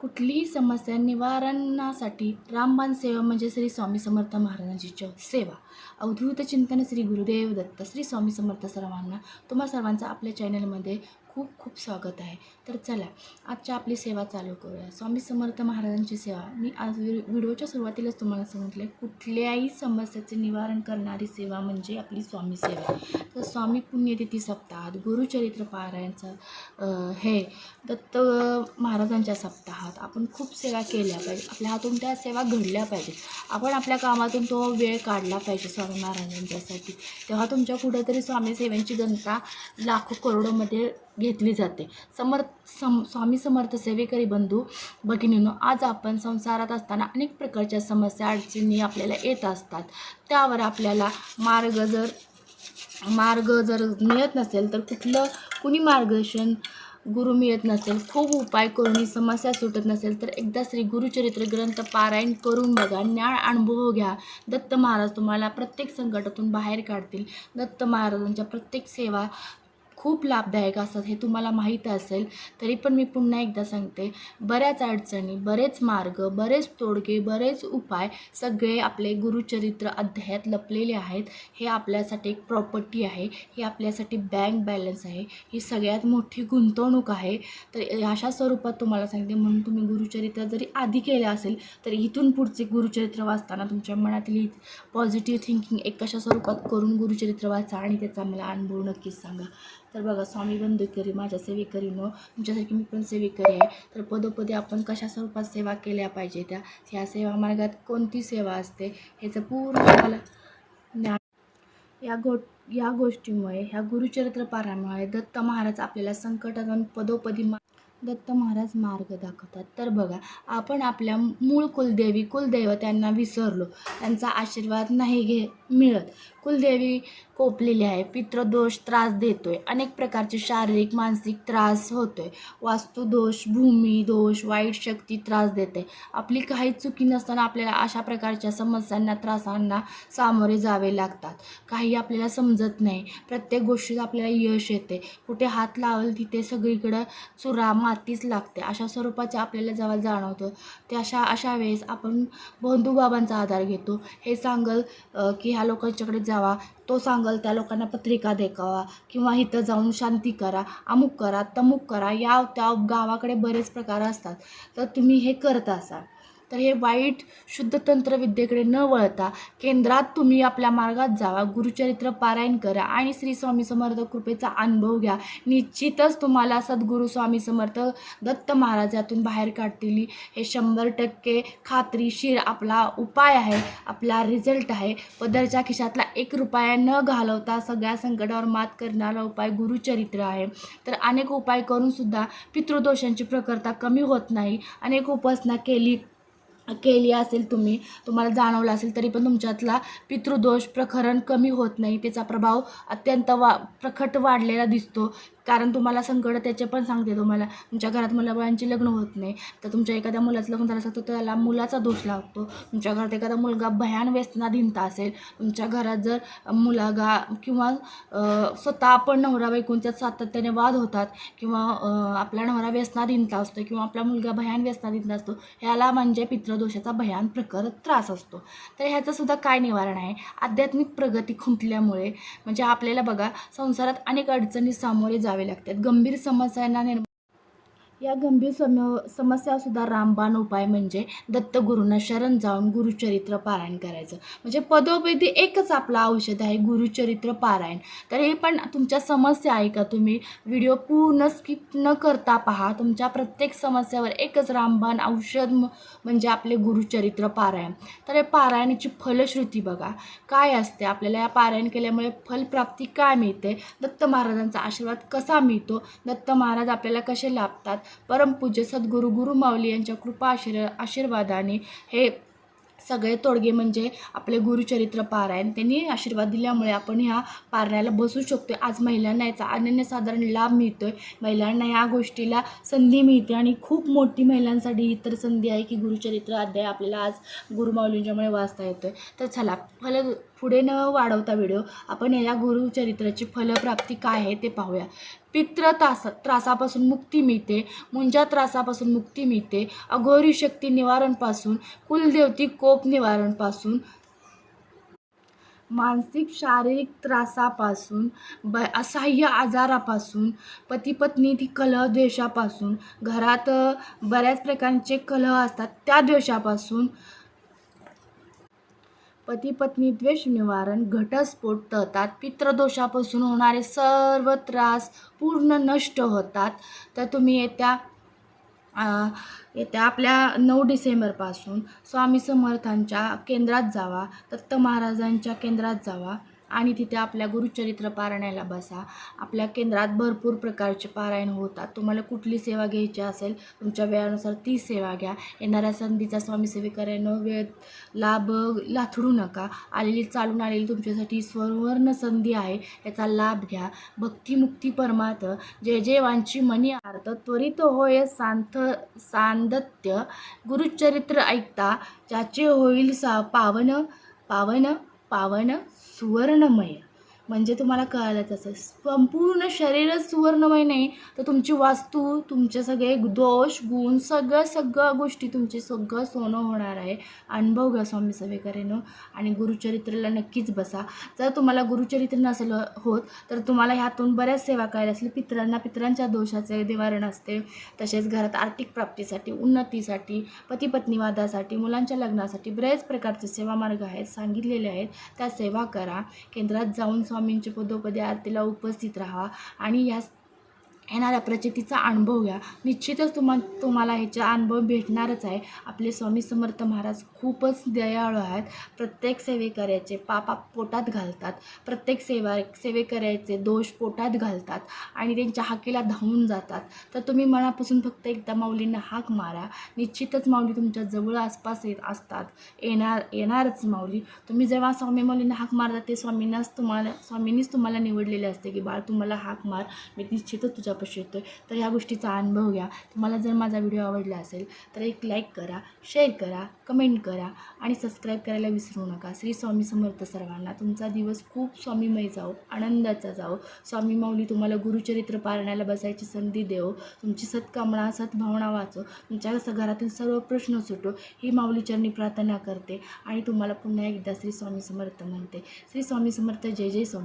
कुठलीही समस्या निवारणासाठी रामबाण सेवा म्हणजे श्री स्वामी समर्थ महाराजांची सेवा. अवधूत चिंतन श्री गुरुदेव दत्त श्री स्वामी समर्थ सर्वांना तुम्हा सर्वांचा आपल्या चॅनलमध्ये खूप खूप स्वागत आहे. तर चला आजच्या आपली सेवा चालू करूया. स्वामी समर्थ महाराजांची सेवा. मी आज व्हिडिओच्या सुरुवातीलाच तुम्हाला सांगितलं कुठल्याही समस्याचे निवारण करणारी सेवा म्हणजे आपली स्वामी सेवा. तर स्वामी पुण्यतिथी सप्ताहात गुरुचरित्र पारायणचं हे दत्त महाराजांच्या सप्ताहात आपण खूप सेवा केल्या पाहिजे. आपल्या हातून त्या सेवा घडल्या पाहिजेत. आपण आपल्या कामातून तो वेळ काढला पाहिजे स्वामी महाराजांच्यासाठी. तेव्हा तुमच्या कुठेतरी स्वामी सेवांची घनता लाखो करोडोमध्ये घेतली जाते. समर्थ सम स्वामी समर्थ सेवेकरी बंधू भगिनीनो आज आपण संसारात असताना अनेक प्रकारच्या समस्या अडचणी आपल्याला येत असतात. त्यावर आपल्याला मार्ग जर मार्ग जर मिळत नसेल तर कुठलं कुणी मार्गदर्शन गुरु मिळत नसेल खूप उपाय करून समस्या सुटत नसेल तर एकदा श्री गुरुचरित्र ग्रंथ पारायण करून बघा ज्ञान अनुभव घ्या. दत्त महाराज तुम्हाला प्रत्येक संकटातून बाहेर काढतील. दत्त महाराजांच्या प्रत्येक सेवा खूप लाभदायक असतात हे तुम्हाला माहीत असेल तरी पण मी पुन्हा एकदा सांगते. बऱ्याच अडचणी बरेच मार्ग बरेच तोडगे बरेच उपाय सगळे आपले गुरुचरित्र अध्यायात लपलेले आहेत. हे आपल्यासाठी एक प्रॉपर्टी आहे ही आपल्यासाठी बँक बॅलन्स आहे ही सगळ्यात मोठी गुंतवणूक आहे. तर अशा स्वरूपात तुम्हाला सांगते म्हणून तुम्ही गुरुचरित्र जरी आधी केलं असेल तर इथून पुढचे गुरुचरित्र वाचताना तुमच्या मनातील पॉझिटिव्ह थिंकिंग एक कशा स्वरूपात करून गुरुचरित्र वाचा आणि त्याचा मला अनुभव नक्कीच सांगा. तर बघा स्वामी बंधुकरी माझ्या सेवेकरीनो तुमच्यासारखी मी पण सेवेकरी आहे. तर पदोपदी आपण कशा स्वरूपात सेवा केल्या पाहिजे त्या? ह्या सेवा मार्गात कोणती सेवा असते? ह्याचं पूर्ण मला ज्ञान या गो या गोष्टीमुळे ह्या गुरुचरित्र पारामुळे दत्त महाराज आपल्याला संकटातून पदोपदी मा दत्त महाराज मार्ग दाखवतात. तर बघा आपण आपल्या मूळ कुलदेवी कुलदैवत्यांना विसरलो. त्यांचा आशीर्वाद नाही घे मिळत. कुलदेवी कोपलेली आहे. पितृदोष त्रास देतोय. अनेक प्रकारचे शारीरिक मानसिक त्रास होतोय. वास्तुदोष भूमी दोष वाईट शक्ती त्रास देते. आपली काही चुकी नसताना आपल्याला अशा प्रकारच्या समस्यांना त्रासांना सामोरे जावे लागतात. काही आपल्याला समजत नाही. प्रत्येक गोष्टीत आपल्याला यश येते. कुठे हात लावल तिथे सगळीकडं चुरा मातीच लागते. अशा स्वरूपाचे आपल्याला जेव्हा जाणवतं ते अशा अशा वेळेस आपण बंधूबाबांचा आधार घेतो. हे सांगल की ह्या लोकांच्याकडे जावा. तो सांगल त्या लोकांना पत्रिका देखावा किंवा इथं जाऊन शांती करा अमुक करा तमुक करा या त्या गावाकडे बरेच प्रकार असतात. तर तुम्ही हे करत असाल. तर हे वाईट शुद्ध तंत्रविद्येकडे न वळता केंद्रात तुम्ही आपल्या मार्गात जावा. गुरुचरित्र पारायण करा आणि श्री स्वामी समर्थ कृपेचा अनुभव घ्या. निश्चितच तुम्हाला सद्गुरू स्वामी समर्थ दत्त महाराज यातून बाहेर काढतील. हे शंभर टक्के खात्रीशीर आपला उपाय आहे. आपला रिझल्ट आहे. पदरच्या खिशातला एक रुपया न घालवता सगळ्या संकटावर मात करणारा उपाय गुरुचरित्र आहे. तर अनेक उपाय करूनसुद्धा पितृदोषांची प्रकरता कमी होत नाही. अनेक उपासना केली केली असेल तुम्ही तुम्हाला जाणवलं असेल तरी पण तुमच्यातला पितृदोष प्रखरण कमी होत नाही. त्याचा प्रभाव अत्यंत वा प्रखट वाढलेला दिसतो. कारण तुम्हाला संकट त्याचे पण सांगते तुम्हाला. तुमच्या घरात मुलाबाळांची लग्न होत नाही तर तुमच्या एखाद्या मुलाचं लग्न झालं असेल तर त्याला मुलाचा दोष लागतो. तुमच्या घरात एखादा मुलगा भयान व्यसनाधीनता असेल तुमच्या घरात जर मुलगा किंवा स्वतः आपण नवरा बायकोंच्यात सातत्याने वाद होतात किंवा आपला नवरा व्यसनाधीनता असतो किंवा आपला मुलगा भयान व्यसनाधीनता असतो ह्याला म्हणजे पितृदोषाचा भयान प्रकर त्रास असतो. तर ह्याचंसुद्धा काय निवारण आहे? आध्यात्मिक प्रगती खुंटल्यामुळे म्हणजे आपल्याला बघा संसारात अनेक अडचणी सामोरे जावे लागतात. गंभीर समस्यांना निर्माण या गंभीर सम समस्यासुद्धा रामबाण उपाय म्हणजे दत्तगुरूंना शरण जाऊन गुरुचरित्र पारायण करायचं. म्हणजे पदोपदी एकच आपलं औषध आहे गुरुचरित्र पारायण. तर हे पण तुमच्या समस्या आहे का? तुम्ही व्हिडिओ पूर्ण स्किप न करता पहा. तुमच्या प्रत्येक समस्यावर एकच रामबाण औषध म्हणजे आपले गुरुचरित्र पारायण. तर हे पारायणाची फलश्रुती बघा. काय असते? आपल्याला या पारायण केल्यामुळे फलप्राप्ती काय मिळते? दत्त महाराजांचा आशीर्वाद कसा मिळतो? दत्त महाराज आपल्याला कसे लाभतात? परमपूज्य सद्गुरू गुरुमाऊली यांच्या कृपा आशीर् आशीर्वादाने हे सगळे तोडगे म्हणजे आपले गुरुचरित्र पारायण. त्यांनी आशीर्वाद दिल्यामुळे आपण ह्या पारायणाला बसू शकतो आज महिलांना याचा अनन्यसाधारण लाभ मिळतो आहे महिलांना ह्या गोष्टीला संधी मिळते आणि खूप मोठी महिलांसाठी ही तर संधी आहे की गुरुचरित्र अध्याय आपल्याला आज गुरुमाऊलींच्यामुळे वाचता येतो आहे तर चला फल पुढे न वाढवता व्हिडिओ आपण या गुरुचरित्राची फलप्राप्ती काय आहे ते पाहूया. पित्र त्रास त्रासापासून मुक्ती मिळते मुंजा त्रासापासून मुक्ती मिळते अघोरी शक्ती निवारणपासून कुलदेवती कोप निवारणपासून मानसिक शारीरिक त्रासापासून ब असह्य आजारापासून पतीपत्नी ती कलह द्वेषापासून घरात बऱ्याच प्रकारचे कलह असतात त्या द्वेषापासून पती पत्नी द्वेष निवारण घटस्फोट टळतात पितृदोषापासून होणारे सर्व त्रास पूर्ण नष्ट होतात. तर तुम्ही येत्या येत्या आपल्या नऊ डिसेंबरपासून स्वामी समर्थांच्या केंद्रात जावा दत्त महाराजांच्या केंद्रात जावा. आणि तिथे आपल्या गुरुचरित्र पारायणाला बसा. आपल्या केंद्रात भरपूर प्रकारचे पारायण होतात. तुम्हाला कुठली सेवा घ्यायची असेल तुमच्या वेळानुसार ती सेवा घ्या. येणाऱ्या संधीचा स्वामी सेवेकऱ्यानं वेळ लाभ लाथडू नका. आलेली चालून आलेली तुमच्यासाठी स्वर्ण संधी आहे. याचा लाभ घ्या. भक्तिमुक्ती परमार्थ. जय जय वांची मनी आर्थ. त्वरित होय सांथ सांदत्य गुरुचरित्र ऐकता. ज्याचे होईल सा पावन पावन पावन सुवर्णमय म्हणजे तुम्हाला कळालंच असं. संपूर्ण शरीरच सुवर्णमय नाही. तर तुमची वास्तू तुमचे सगळे दोष गुण सगळं सगळ्या गोष्टी तुमचे सगळं सोनं होणार आहे. अनुभव घ्या स्वामी सेवेकरेनं. आणि गुरुचरित्रला नक्कीच बसा. जर तुम्हाला गुरुचरित्र नसेल होत तर तुम्हाला ह्यातून बऱ्याच सेवा करायला असतील. पितरांना पितरांच्या दोषाचे निवारण असते. तसेच घरात आर्थिक प्राप्तीसाठी उन्नतीसाठी पतीपत्नीवादासाठी मुलांच्या लग्नासाठी बरेच प्रकारचे सेवा मार्ग आहेत सांगितलेले आहेत. त्या सेवा करा. केंद्रात जाऊन स्वामींच्या पदोपदी आरतीला उपस्थित राहा. आणि ह्या येणाऱ्या प्रचितीचा अनुभव घ्या. निश्चितच तुम्हा तुम्हाला ह्याचा अनुभव भेटणारच आहे. आपले स्वामी समर्थ महाराज खूपच दयाळू आहेत. प्रत्येक सेवेकऱ्याचे पापा पोटात घालतात. प्रत्येक सेवा सेवेकऱ्याचे दोष पोटात घालतात आणि त्यांच्या हाकेला धावून जातात. तर तुम्ही मनापासून फक्त एकदा माऊलींना हाक मारा. निश्चितच माऊली तुमच्या जवळ आसपास येत असतात. येणार येणारच माऊली. तुम्ही जेव्हा स्वामी माऊलींना हाक मारता ते स्वामींनाच तुम्हाला स्वामींनीच तुम्हाला निवडलेले असते की बाळ तुम्हाला हाक मार. मी निश्चितच तुझ्या तुझ्यापाशी येतो आहे तर ह्या गोष्टीचा अनुभव घ्या. तुम्हाला जर माझा व्हिडिओ आवडला असेल तर एक लाईक करा शेअर करा कमेंट करा आणि सबस्क्राईब करायला विसरू नका. श्री स्वामी समर्थ सर्वांना तुमचा दिवस खूप स्वामीमय जाओ आनंदाचा जाओ स्वामी माऊली तुम्हाला गुरुचरित्र पारण्याला बसायची संधी देव. तुमची सत्कामना सद्भावना वाचो. तुमच्या घरातील सर्व प्रश्न सुटो. ही माऊलीचरणी प्रार्थना करते आणि तुम्हाला पुन्हा एकदा श्री स्वामी समर्थ म्हणते. श्री स्वामी समर्थ जय जय स्वामी.